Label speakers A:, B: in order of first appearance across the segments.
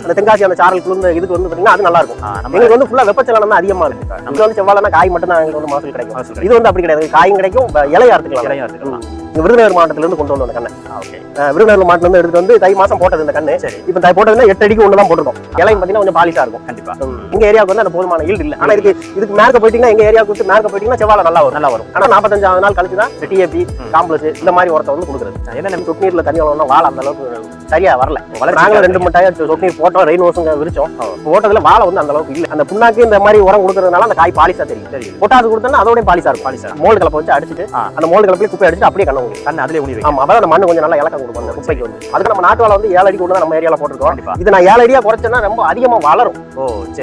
A: அந்த தென்காசி அந்த சாரல் குளிர்ந்த இதுக்கு வந்து பாத்தீங்கன்னா அது நல்லா இருக்கும்
B: நம்ம
A: எங்களுக்கு வந்து ஃபுல்லா வெப்பச்சலனம் தான் அதிகமா இருக்கு. நமக்கு வந்து செவ்வாழைனா காய் மட்டும் தான் எங்களுக்கு வந்து மகசூல் கிடைக்கும். இது வந்து அப்படி கிடையாது. காயும் கிடைக்கும் இலையா எடுத்துக்கலாம்
B: இலையும் எடுத்துக்கலாம்.
A: விருதுநகர் மாவட்டத்துல இருந்து கொண்டு வந்த அந்த கண்ணு. விருதுநகர் மாவட்டத்துல இருந்து எடுத்து வந்து தை மாசம் போட்டது இந்த கண்ணு.
B: சரி.
A: இப்ப தை போட்டதுன்னா எட்டு அடிக்கு ஒண்ணு தான் போட்டிருக்கோம். இலையும் பாத்தீங்கன்னா கொஞ்சம் பாலிஷா இருக்கும்.
B: கண்டிப்பா.
A: எங்க ஏரியாவுக்கு வந்து அந்த போதுமான ஈல்டு இல்ல. ஆனா இதுக்கு இதுக்கு மேற்க போயிட்டீங்கன்னா எங்க ஏரியாவுக்கு விட்டு மேற்க போயிட்டீங்கன்னா செவ்வாழை நல்லா வரும்.
B: நல்லா வரும்.
A: ஆனா நாற்பத்தஞ்சாவது நாள் கழிச்சு தான் டிஏபி. காம்ப்ளஸ் இந்த மாதிரி உரத்தை வந்து கொடுக்குறது.
B: என்ன
A: நம்ம சொட்டு தண்ணி வளரணும் வாழை அந்த அளவுக்கு சரியா வரல. நாங்களும் ரெண்டு மட்டாயம் சொட்டு நீர் போட்டோம் ரெயின் ஓசுங்க விரிச்சோம். போட்டதுல வாழை வந்து அந்த அளவுக்கு இல்ல. அந்த புண்ணாக்கு இந்த மாதிரி உரம் கொடுக்கறதுனால அந்த காய் பாலிசா தெரியும்.
B: தெரியுது.
A: பொட்டாசு கொடுத்தோம்னா அதோட பாலிசா இருக்கும்.
B: பாலிசா
A: மோல்டு கலப்பை வச்சு அடிச்சுட்டு. அந்த மோல்டு கலப்பிலே குப்பை அடிச்சுட்டு அப்படியே கண்ண முடியும்
B: கண்ணு அதுலயே ஊனி
A: ஆமா அந்த மண்ணு கொஞ்சம் நல்லா இலக்கம் கொடுக்கும் அந்த குப்பைக்கு வந்து. அதுக்கு நம்ம நாட்டு வாழை வந்து ஏழு அடி கொண்டு தான் நம்ம ஏரியால போட்டிருக்கோம். இது நான் ஏழு அடியா குறைச்சேன்னா ரொம்ப அதிகமா வளரும்.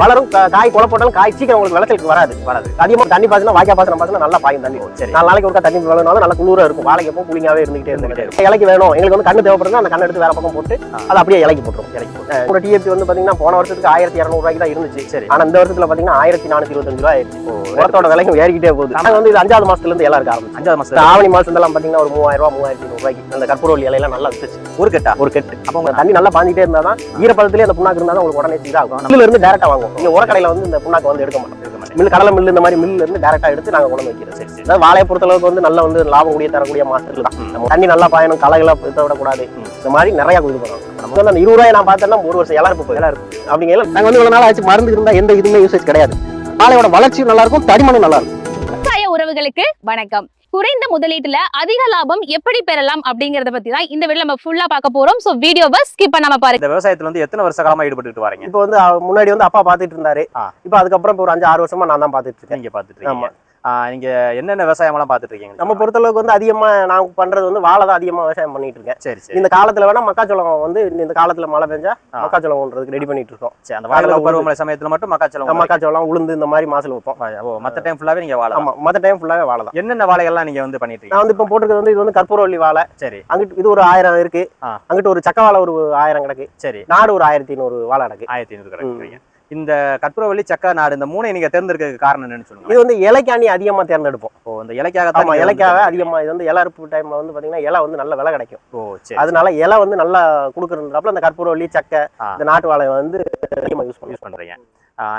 A: வளரும். காய் கொலை போட்டாலும் காய் சீக்கிரம் உங்களுக்கு விளைச்சலுக்கு வராது.
B: வராது.
A: அதிகமா தண்ணி பாய்ச்சினா வாய்க்கா பாசனம் பாசனம் நல்லா பாயும் தண்ணி.
B: சரி.
A: நாலு நாளைக்கு ஒருக்கா தண்ணி விளையாடும் நல்லா குளிரா இருக்கும். வாழைக்கு எப்போ கூலிங்காவே இருந்துகிட்டே
B: இருந்துகிட்டே
A: இலைக்கு வேணும். எங்களுக்கு வந்து கண்ணு தேவைப்படுதுன்னா அந்த கண்ணு எடுத்து வேற பக்கம் போட்டு. அதை அப்படியே இலைக்கு போட்டுரும்
B: இலைக்கு.
A: ஒரு டிஎப்பி வந்து பாத்தீங்கன்னா போன வருஷத்துக்கு ஆயிரத்தி இரநூறு ரூபாய்க்கு தான் இருந்துச்சு.
B: சரி.
A: ஆனா இந்த வருஷத்துல பாத்தீங்கன்னா ஆயிரத்தி நானூத்தி இருபத்தஞ்சு ரூபாய் ஆயிடுச்சு. உரத்தோட விலையும் ஏறிக்கிட்டே போகுது. நாங்க வந்து இது அஞ்சாவது மாசத்துல இருந்து எல்லாம் இருக்க ஆரம்பிச்சு.
B: அஞ்சாவது மாசம்
A: ஆவணி மாசம் எல்லாம் பாத்தீங்கன்னா ஒரு மூவாயிரம் ரூபாய் மூவாயிரத்தி ஐநூறு ரூபாய்க்கு அந்த கற்பூரவள்ளி இலையெல்லாம் நல்லா வித்துச்சு.
B: ஒரு கட்டா
A: ஒரு கெட்டு.
B: அப்ப உங்க
A: தண்ணி நல்லா பாஞ்சிட்டே இருந்தா தான் ஈரப்பதத்திலே அந்த புண்ணாக்கு இருந்தா தான் உங்களுக்கு உடனே சீராகும் மில்லுல இருந்து டேரக்டா வாங்குவோம். நீங்க உரக்கடையில வந்து இந்த புண்ணாக்கு வந்து எடுக்க மாட்டோம். மில் கடலை மில்லு இந்த மாதிரி மில்லுல இருந்து டேரக்டா எடுத்து நாங்க கொண்டு வைக்கிறோம்.
B: சரி
A: அதாவது வாழையை பொறுத்த அளவுக்கு வந்து நல்ல வந்து லாபம் கூடிய தரக்கூடிய மாசத்துல தான். நம்ம தண்ணி நல்லா பாயணும் களைகளை விடக்கூடாது. இந்த மாதிரி நிறைய இது பண்ணணும் நம்ம வந்து அந்த இருபது ரூபாய் நான் பார்த்தேன்னா ஒரு வருஷம் இலப்பு போய்
B: எல்லாம் இருக்கு
A: அப்படிங்கிற நாங்க வந்து இவ்வளவு நாள் ஆச்சு மருந்து இருந்தா எந்த இதுவுமே யூசேஜ் கிடையாது. வாழையோட வளர்ச்சியும் நல்லா இருக்கும் தடிமனும் நல்லா இருக்கும்.
C: விவசாய உறவுகளுக்கு வணக்கம். குறைந்த முதலீட்டுல அதிக லாபம் எப்படி பெறலாம் அப்படிங்கறத பத்தி தான் இந்த வீடியோ நம்ம ஃபுல்லா பார்க்க போறோம். சோ வீடியோவை ஸ்கிப் பண்ணாம பாருங்க.
B: இந்த விவசாயத்துல வந்து எத்தனை வருஷ காலமா ஈடுபட்டு வரீங்க?
A: இப்போ வந்து முன்னாடி வந்து அப்பா பாத்துட்டு இருந்தாரு. இப்போ அதுக்கப்புறம் இப்போ ஒரு அஞ்சு ஆறு வருஷமா நான் தான் பாத்துட்டு இருக்கேன்.
B: நீங்க பாத்துட்டு இருக்கீங்க.
A: ஆமா.
B: ஆ, நீங்க என்னென்ன விவசாயம் எல்லாம் பாத்துட்டு இருக்கீங்க
A: நம்ம பொறுத்தளவுக்கு வந்து அதிகமா நான் பண்றது வந்து வாழை தான் அதிகமா விவசாயம் பண்ணிட்டு இருக்கேன்
B: சரி சரி.
A: இந்த காலத்துல வேணா மக்காச்சோளம் வந்து இந்த- காலத்துல மழை பெஞ்சா. மக்காச்சோளம் ஒன்றதுக்கு ரெடி பண்ணிட்டு இருக்கோம்
B: சரி அந்த வாழை பருவமழை சமயத்துல மட்டும் மக்காச்சோளம்
A: மக்காச்சோளம் உளுந்து இந்த மாதிரி மாசல் வைப்போம்.
B: ஓ மத்த டைம் ஃபுல்லாவே நீங்க வாழை
A: ஆமா மத்த டைம் ஃபுல்லாவே வாழை தான்.
B: என்னென்ன வாழைகள்லாம் நீங்க வந்து பண்ணிட்டு
A: நான் வந்து இப்போ போட்டுருக்கிறது வந்து இது வந்து கற்பூரவள்ளி வாழை.
B: சரி.
A: அங்கிட்டு இது ஒரு ஆயிரம் இருக்கு. அங்கிட்டு ஒரு சக்க வாழை ஒரு ஆயிரம் கிடக்கு.
B: சரி.
A: நாடு ஒரு ஆயிரத்தி ஐநூறு வாழை கிடக்கு.
B: ஆயிரத்தி ஐநூறு கிடைக்கிறீங்க. இந்த கற்பூரவள்ளி சக்கா நாடு இந்த மூணை நீங்க தேர்ந்தெடுக்கிறதுக்கு காரணம் என்னன்னு சொல்லுங்க.
A: இது வந்து இலைக்காண்டி அதிகமா தேர்ந்தெடுப்போம்.
B: ஓ இந்த இலைக்காக
A: ஆமா இலைக்காக அதிகமா இது வந்து இலை அறுப்பு டைம்ல வந்து பாத்தீங்கன்னா இலை வந்து நல்ல விலை கிடைக்கும்.
B: ஓ சரி
A: அதனால இலை வந்து நல்லா கொடுக்குறதுனால அந்த கற்பூரவள்ளி சக்கை. இந்த நாட்டு வாழை வந்து அதிகமா யூஸ்
B: யூஸ் பண்றீங்க.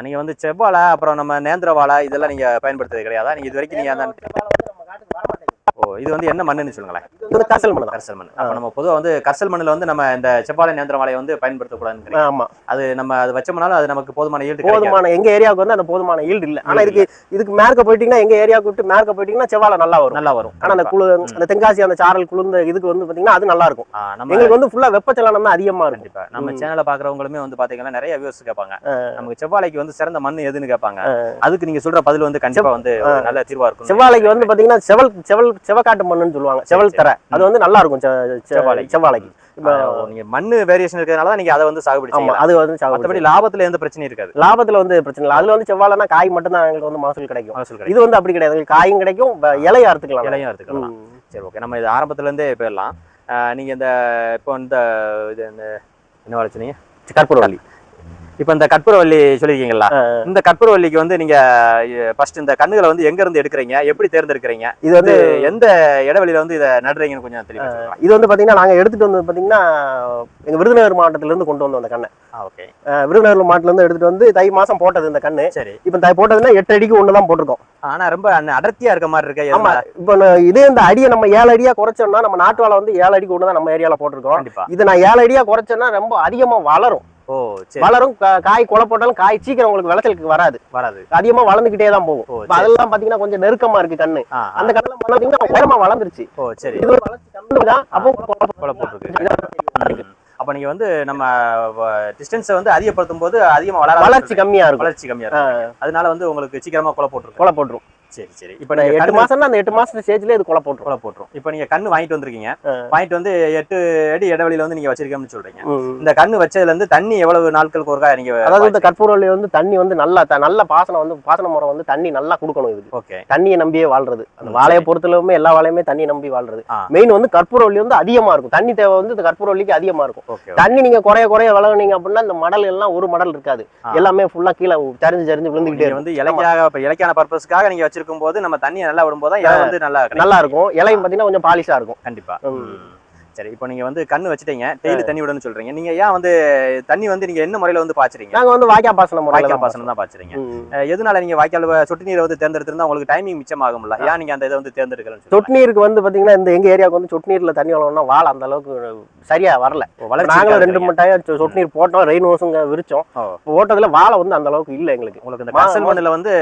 B: நீங்க வந்து செவ்வாழை அப்புறம் நம்ம நேந்திர வாழை இதெல்லாம் நீங்க பயன்படுத்துறது கிடையாதா? நீங்க இது வரைக்கும் நீங்க இது வந்து என்ன மண்ணுன்னு சொல்லுங்களேன்.
A: இது மண்
B: கரிசல் மண் அப்ப நம்ம பொதுவா வந்து கரிசல் மண்ணுல வந்து நம்ம இந்த செவ்வாழை நேந்திர வாழையை வந்து பயன்படுத்தக்கூடாதுன்னு நினைக்கிறேன்.
A: ஆமா.
B: அது நம்ம அது வச்சோம்னாலும் அது நமக்கு போதுமான ஈல்டு
A: போதுமான எங்க ஏரியாவுக்கு வந்து அந்த போதுமான ஈல்டு இல்ல. ஆனா
B: Yield
A: இதுக்கு இதுக்கு மேற்க போயிட்டீங்கன்னா எங்க ஏரியாவுக்கு விட்டு மேற்க போயிட்டீங்கன்னா செவ்வாழை நல்லா வரும்.
B: நல்லா வரும்.
A: ஆனா அந்த குழு அந்த தென்காசி அந்த சாரல் குளிர்ந்த இதுக்கு வந்து பாத்தீங்கன்னா அது நல்லா இருக்கும்.
B: நம்ம
A: எங்களுக்கு வந்து ஃபுல்லா வெப்பச்சலனம் தான் அதிகமா இருக்கும்.
B: கண்டிப்பா. நம்ம. சேனலை பாக்குறவங்களுமே வந்து பாத்தீங்கன்னா நிறைய வியூஸ் கேட்பாங்க. நமக்கு செவ்வாழைக்கு வந்து சிறந்த மண் எதுன்னு கேட்பாங்க. அதுக்கு நீங்க சொல்ற பதில் வந்து கண்டிப்பா வந்து நல்ல தீர்வா இருக்கும்
A: செவ்வாழைக்கு வந்து பாத்தீங்கன்னா செவல் செவல் செவக்காட்டு மண்ணுன்னு சொல்லுவாங்க. செவல் தர. அது வந்து நல்லா இருக்கும் செ- செ-
B: செவ்வாழைக்கு. நீங்க மண்ணு வேரியேஷன் இருக்கிறதுனால தான் நீங்க அதை வந்து சாகுபடி
A: ஆமா அது வந்து சாகுபடி
B: மத்தபடி லாபத்துல எந்த பிரச்சனையும் இருக்காது.
A: லாபத்துல வந்து பிரச்சனை இல்லை. அதுல வந்து செவ்வாழைனா காய் மட்டும் தான் எங்களுக்கு வந்து மகசூல் கிடைக்கும். இது வந்து அப்படி கிடையாது. காயும் கிடைக்கும் இலையும் அறுத்துக்கலாம்
B: இலையும் எடுத்துக்கலாம்.
A: ம்.
B: சரி ஓகே நம்ம இது ஆரம்பத்துல இருந்தே போயிடலாம் நீங்க இந்த இப்போ இந்த இது இந்த என்ன வாழை சொன்னீங்க
A: கற்பூரவள்ளி.
B: இப்போ இந்த கற்பூரவள்ளி சொல்லியிருக்கீங்களா இந்த கற்பூரவள்ளிக்கு வந்து நீங்க ஃபர்ஸ்ட் இந்த கண்ணுகளை வந்து எங்க இருந்து எடுக்கிறீங்க? எப்படி தேர்ந்தெடுக்கிறீங்க?
A: இது வந்து
B: எந்த இடைவெளியில வந்து இதை நடுறீங்கன்னு கொஞ்சம் சொல்லுங்க.
A: இது வந்து பாத்தீங்கன்னா நாங்க எடுத்துட்டு வந்து பாத்தீங்கன்னா எங்க விருதுநகர் மாவட்டத்துல இருந்து கொண்டு வந்தோம் அந்த கண்ணை.
B: ஓகே.
A: விருதுநகர் மாவட்டத்துல இருந்து எடுத்துட்டு வந்து தை மாசம் போட்டது இந்த கண்ணு.
B: சரி.
A: இப்ப தை போட்டதுன்னா எட்டு அடிக்கு தான் போட்டிருக்கோம்.
B: ஆனா ரொம்ப அடர்த்தியா இருக்க மாதிரி இருக்கு
A: ஆமா. இப்போ இதே இந்த அடியை நம்ம ஏழு அடியா குறைச்சோம்னா நம்ம நாட்டு வாழை வந்து ஏழு அடிக்கு ஒண்ணு தான் நம்ம ஏரியால போட்டிருக்கோம். இது நான் ஏழு அடியா குறைச்சேன்னா ரொம்ப அதிகமா வளரும்.
B: ஓ சரி.
A: வளரும். காய் கொலை போட்டாலும் காய் சீக்கிரம் உங்களுக்கு விளைச்சலுக்கு வராது.
B: வராது.
A: அதிகமா வளர்ந்துகிட்டே தான் போகும். அதெல்லாம் பாத்தீங்கன்னா கொஞ்சம் நெருக்கமா இருக்கு கண்ணு. அந்த கண்ணெல்லாம் பாத்தீங்கன்னா உயரமா வளர்ந்துருச்சு.
B: ஓ சரி.
A: இது வளர்ச்சி கம்மி தான். அப்போ
B: கொலை போட்டிருக்கு. அப்ப நீங்க வந்து நம்ம டிஸ்டன்ஸை வந்து அதிகப்படுத்தும் போது அதிகமா வளர
A: வளர்ச்சி கம்மியா இருக்கும்.
B: வளர்ச்சி கம்மியா இருக்கும். அதனால வந்து உங்களுக்கு சீக்கிரமா கொலை போட்டுருக்கு
A: கொலை போட்டுரும்.
B: சரி சரி. இப்போ
A: இப்ப
B: நீங்க
A: எட்டு மாசம்னா அந்த எட்டு மாசத்து ஸ்டேஜ்ல இது கொலை போட்டுரும்
B: கொலை போட்டுரும் இப்போ நீங்க கண்ணு வாங்கிட்டு வந்திருக்கீங்க. வாங்கிட்டு வந்து எட்டு அடி இடைவெளியில வந்து நீங்க வச்சிருக்கேன்னு சொல்றீங்க.
A: ம்.
B: இந்த கண்ணு வச்சதுல இருந்து தண்ணி எவ்வளவு நாட்களுக்கு ஒருக்கா நீங்க
A: அதாவது இந்த கற்பூரவள்ளி வந்து தண்ணி வந்து நல்லா நல்ல பாசனம் வந்து பாசன முறை வந்து தண்ணி நல்லா கொடுக்கணும் இதுக்கு.
B: ஓகே.
A: தண்ணியை நம்பியே வாழ்றது. அந்த வாழையை. பொறுத்தளவுமே எல்லா வாழையுமே தண்ணி நம்பி வாழ்றது. மெயின் வந்து கற்பூரவள்ளி வந்து அதிகமா இருக்கும். தண்ணி தேவை வந்து இந்த கற்பூரவள்ளிக்கு அதிகமா இருக்கும். தண்ணி நீங்க குறைய குறைய வளர்னீங்க அப்படின்னா இந்த மடல் எல்லாம் ஒரு மடல் இருக்காது. எல்லாமே ஃபுல்லா கீழே விழுந்துகிட்டே
B: நீங்க
A: இருக்கும்
B: வந்து இலைக்காக இப்ப இலைக்கான பர்பஸ்க்காக நீங்க வச்சிருக்கும் போது நம்ம தண்ணியை நல்லா விடும்போது இலை வந்து நல்லா.
A: நல்லா இருக்கும் இலையும் பாத்தீங்கன்னா கொஞ்சம் பாலிஷா இருக்கும்
B: கண்டிப்பா. சரி இப்போ நீங்க வந்து கண்ணு வச்சுட்டீங்க டெய்லி தண்ணி விடணும்னு சொல்றீங்க. நீங்க ஏன் வந்து தண்ணி வந்து நீங்க என்ன முறையில வந்து பாய்ச்சறீங்க?
A: நாங்க வந்து வாய்க்கா பாசனம்
B: வாய்க்கால் பாசனம் தான் பாய்ச்சறீங்க. எதனால நீங்க வாய்க்கால் சொட்டு நீரை வந்து தேர்ந்தெடுத்திருந்தா உங்களுக்கு டைமிங் மிச்சமாகும்ல? ஏன் நீங்க அந்த இதை வந்து தேர்ந்தெடுக்கலன்னு சொல்லுங்க
A: சொட்டு நீருக்கு வந்து பாத்தீங்கன்னா இந்த எங்க ஏரியாவுக்கு வந்து சொட்டு நீர்ல தண்ணி வளரணும்னா வாழை அந்த அளவுக்கு சரியா வரல. நாங்களும் ரெண்டு சொ- சொட்டு நீர் போட்டோம் ரெயின் ஓசுங்க விரிச்சோம். ஓட்டத்துல வாழை வந்து அந்த அளவுக்கு இல்ல எங்களுக்கு.
B: உங்களுக்கு இந்த
A: மா-
B: கசல் மண்ணுல வந்து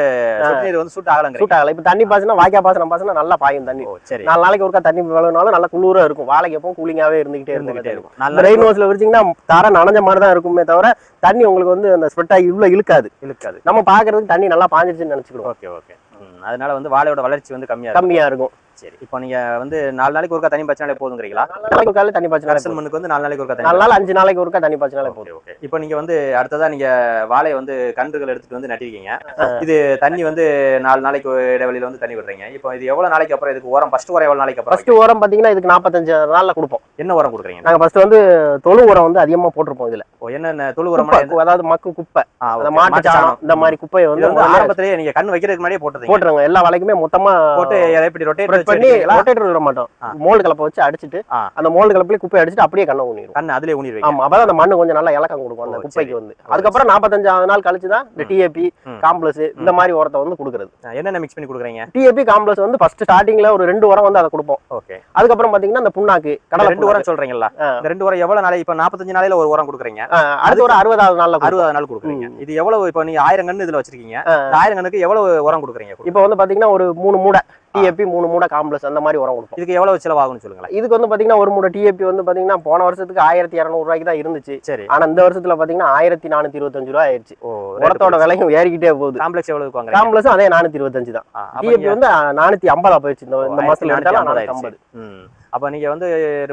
B: சொட்டு நீர் வந்து சூட் ஆகலங்கிறீங்க.
A: சூட் ஆகல. இப்ப தண்ணி பாசனம் வாய்க்கா பாசனம் பாசனம் நல்லா பாயும் தண்ணி.
B: சரி.
A: நாலு நாளைக்கு ஒருக்கா தண்ணி விளவுனாலும் நல்லா குளிரா இருக்கும். வாழைக்கு எப்பவும் கூலிங்காவே இருந்துகிட்டே
B: இருந்துகிட்டே
A: இருக்கும்.
B: நல்ல
A: ரெயின் ஹவுஸ்ல விரிச்சிங்கன்னா தர நனைஞ்ச மாதிரி தான் இருக்குமே தவிர தண்ணி உங்களுக்கு வந்து அந்த ஸ்ப்ரெட் ஆகி உள்ள இழுக்காது.
B: இழுக்காது.
A: நம்ம பாக்குறதுக்கு தண்ணி நல்லா பாஞ்சிருச்சுன்னு நினைச்சுக்கிறோம்.
B: Okay okay. அதனால வந்து வாழையோட வளர்ச்சி வந்து கம்மியா
A: கம்மியா இருக்கும்.
B: சரி இப்போ நீங்க வந்து நாலு நாளைக்கு ஒருக்கா தண்ணி பாய்ச்சினாலே போதுங்கிறீங்களா?
A: நாளைக்கு ஒருக்கா தண்ணி பாய்ச்சினாலே
B: கசல் மண்ணுக்கு வந்து நாலு நாளைக்கு ஒருக்கா
A: நாலு நாள் அஞ்சு நாளைக்கு ஒருக்கா தண்ணி பாய்ச்சினாலே போதும்.
B: ஓகே. இப்போ நீங்க வந்து அடுத்ததா நீங்க வாழையை வந்து கன்றுகள் எடுத்துட்டு வந்து நட்டிருக்கீங்க. இது தண்ணி வந்து நாலு நாளைக்கு இடைவெளியில வந்து தண்ணி விடுறீங்க. இப்போ இது எவ்வளவு நாளைக்கு அப்புறம் இதுக்கு உரம் ஃபர்ஸ்ட் உரம் எவ்வளவு நாளைக்கு அப்புறம்
A: ஃபர்ஸ்ட் உரம் பாத்தீங்கன்னா இதுக்கு நாற்பத்தஞ்சு நாள்ல கொடுப்போம்?
B: என்ன உரம் கொடுக்குறீங்க?
A: நாங்க ஃபர்ஸ்ட் வந்து தொழு உரம் வந்து அதிகமா போட்டிருப்போம் இதுல.
B: ஓ என்ன தொழு உரம்
A: அதாவது மக்கு குப்பை. மாட்டு சாணம். இந்த மாதிரி குப்பையை வந்து
B: ஆரம்பத்திலேயே நீங்க கண் வைக்கிறதுக்கு முன்னாடியே போட்டுருங்க
A: போட்டுருங்க. எல்லா வலைக்குமே மொத்தமா
B: போட்டு எப்படி ரொட்டேட்
A: பண்ணி ரொட்டேட்டர் விட மாட்டோம். மோல்டு கலப்பை வச்சு அடிச்சிட்டு. அந்த மோல்டு கலப்புல குப்பை அடிச்சிட்டு அப்படியே கண்ணை ஊனிடும்
B: கண் அதுலயே ஊனி வைங்க
A: ஆமா அப்பதான் அந்த மண்ணு கொஞ்சம் நல்லா இலக்கம் கொடுக்கும் அந்த குப்பைக்கு. வந்து. அதுக்கப்புறம் நாற்பத்தஞ்சாவது நாள் கழிச்சு தான் இந்த. டிஏபி. காம்ப்ளஸ் இந்த மாதிரி உரத்தை வந்து கொடுக்குறது.
B: என்னென்ன மிக்ஸ் பண்ணி கொடுக்குறீங்க?
A: டிஏபி காம்ப்ளஸ் வந்து ஃபர்ஸ்ட் ஸ்டார்டிங்ல ஒரு ரெண்டு உரம் வந்து அதை கொடுப்போம்.
B: ஓகே.
A: அதுக்கப்புறம் பாத்தீங்கன்னா இந்த புண்ணாக்கு கடலை
B: ரெண்டு உரம் சொல்றீங்களா
A: ஆ.
B: இந்த ரெண்டு உரம் எவ்வளவு நாளை இப்போ நாற்பத்தஞ்சு நாளையில ஒரு உரம் கொடுக்குறீங்க?
A: அடுத்து ஒரு அறுபதாவது நாள்ல கொடுப்போம்.
B: அறுபது நாள் கொடுக்குறீங்க. இது எவ்வளவு இப்போ நீங்க ஆயிரம் கண்ணு இதுல வச்சிருக்கீங்க. ஆயிரம் கண்ணுக்கு எவ்வளவு உரம் கொடுக்குறீங்க?
A: இப்போ வந்து பாத்தீங்கன்னா ஒரு மூணு மூடை. டிஏபி மூணு மூடை காம்ப்ளஸ் அந்த மாதிரி உரம் கொடுப்போம்
B: இதுக்கு எவ்வளவு செலவாகும்னு சொல்லுங்களேன்?
A: இதுக்கு வந்து பாத்தீங்கன்னா ஒரு மூடை டிஏபி வந்து பாத்தீங்கன்னா போன வருஷத்துக்கு ஆயிரத்தி இரநூறு ரூபாய்க்கு தான் இருந்துச்சு.
B: சரி.
A: ஆனா இந்த வருஷத்துல பாத்தீங்கன்னா ஆயிரத்தி நானூத்தி இருபத்தஞ்சு ரூபாய் ஆயிடுச்சு. உரத்தோட விலையும் ஏறிக்கிட்டே போகுது.
B: காம்ப்ளெக்ஸ் எவ்வளவு
A: காம்ப்ளஸும் அதே நானூத்தி இருபத்தஞ்சு தான்.
B: நீங்க-
A: வந்து நானூத்தி ஐம்பதா போயிடுச்சு. இந்த மாசத்துல எடுத்தாலும்
B: 1450
A: நானூத்தி ஐம்பது.
B: அப்ப நீங்க வந்து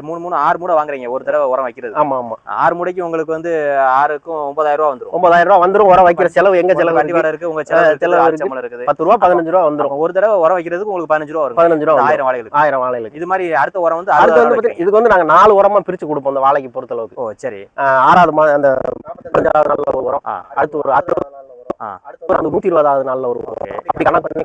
B: மூணு மூணு ஆறு மூடை வாங்குறீங்க ஒரு தடவை உரம் வைக்கிறது.
A: ஆமா ஆமா.
B: ஆறு மூடைக்கு உங்களுக்கு வந்து ஆறுக்கும் ஒன்பதாயிரம் ரூபா வந்துரும்.
A: ஒன்பதாயிரம் ரூபாய் வந்துரும் உரம் வைக்கிற செலவு எங்க செலவு
B: வண்டி
A: இருக்கு?
B: உங்க செலவு
A: செலவு
B: இருக்குது.
A: பத்து ரூபா பதினஞ்சு ரூபா வந்துரும்.
B: ஒரு தடவை உரம் வைக்கிறதுக்கு உங்களுக்கு பதினஞ்சு ரூபா வரும்.
A: பதினஞ்சு ரூபா.
B: ஆயிரம் வாழைகளுக்கு.
A: ஆயிரம் வாழைகளுக்கு.
B: இது மாதிரி அடுத்த உரம் வந்து
A: அடுத்து வந்து இதுக்கு வந்து நாங்க நாலு உரமா பிரிச்சு கொடுப்போம் அந்த வாழைக்கு பொறுத்த அளவுக்கு
B: ஓ சரி.
A: ஆறாவது மா அந்த உரம். அடுத்து ஒரு. அடுத்து ஒரு நூத்தி இருபதாவது நாள்ல ஒரு அப்படி கணக்கு பண்ணி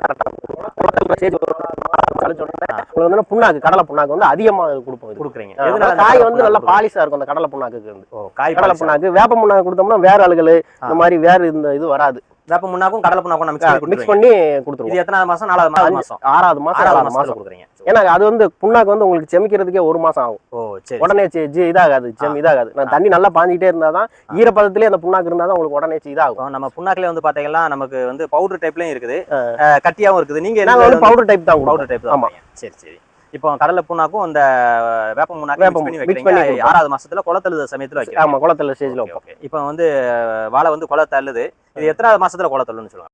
A: உங்களுக்கு புண்ணாக்கு கடலை புண்ணாக்கு வந்து அதிகமா கொடுப்போம்.
B: கொடுக்குறீங்க.
A: காய் வந்து நல்லா
B: புண்ணாக்கு
A: பாலிஷா இருக்கும் அந்த கடலை புண்ணாக்குக்கு வந்து.
B: காய்
A: கடலை. புண்ணாக்கு வேப்ப புண்ணாக்கு கொடுத்தோம்னா வேற ஆளுகள் இந்த மாதிரி வேற இந்த இது வராது.
B: வேப்ப முன்னாக்கும் கடலை புண்ணாக்கும் மிக்ஸ் பண்ணி
A: மிக்ஸ்
B: கொடுத்துருவீங்க.
A: பண்ணி கொடுத்துருவோம்.
B: இது எத்தனாவது மாசம் நாலாவது மாசம்? மாசம்.
A: ஆறாவது மாசம்
B: ஆறாவது
A: மாசம்.
B: கொடுக்குறீங்க.
A: ஏன்னா அது வந்து புண்ணாக்கு வந்து உங்களுக்கு செமிக்கிறதுக்கே ஒரு மாசம் ஆகும்.
B: ஓ சரி
A: உடனே இதாகாது செம் இதாகாது. நான் தண்ணி நல்லா பாஞ்சிட்டே இருந்தாதான் ஈரப்பதத்திலே அந்த புண்ணாக்கு இருந்தாதான் உங்களுக்கு உடனே சி- இதாகும்.
B: நம்ம புண்ணாக்குல வந்து பாத்தீங்கன்னா நமக்கு வந்து பவுடர் டைப்லயும் இருக்குது. கட்டியாவும் இருக்குது. நீங்க
A: நாங்க வந்து பவுடர் டைப் தான்
B: பவுடர் டைப்
A: ஆமா.
B: ஆமா சரி சரி. இப்போ கடலை புண்ணாக்கும் இந்த வேப்ப முன்னாக்கு
A: வேப்ப
B: மிக்ஸ் பண்ணி
A: mix
B: வைக்கிறீங்க.
A: பண்ணி கொடுப்போம்.
B: ஆறாவது மாசத்துல குளத்தழுத சமயத்துல வைக்கிறீங்க
A: ஆமா குளத்துல ஸ்டேஜ்ல
B: ஓகே இப்போ வந்து வாழை வந்து குலை தள்ளுது. இது எத்தனாவது மாசத்துல குலை தள்ளுன்னு சொல்லுவாங்க?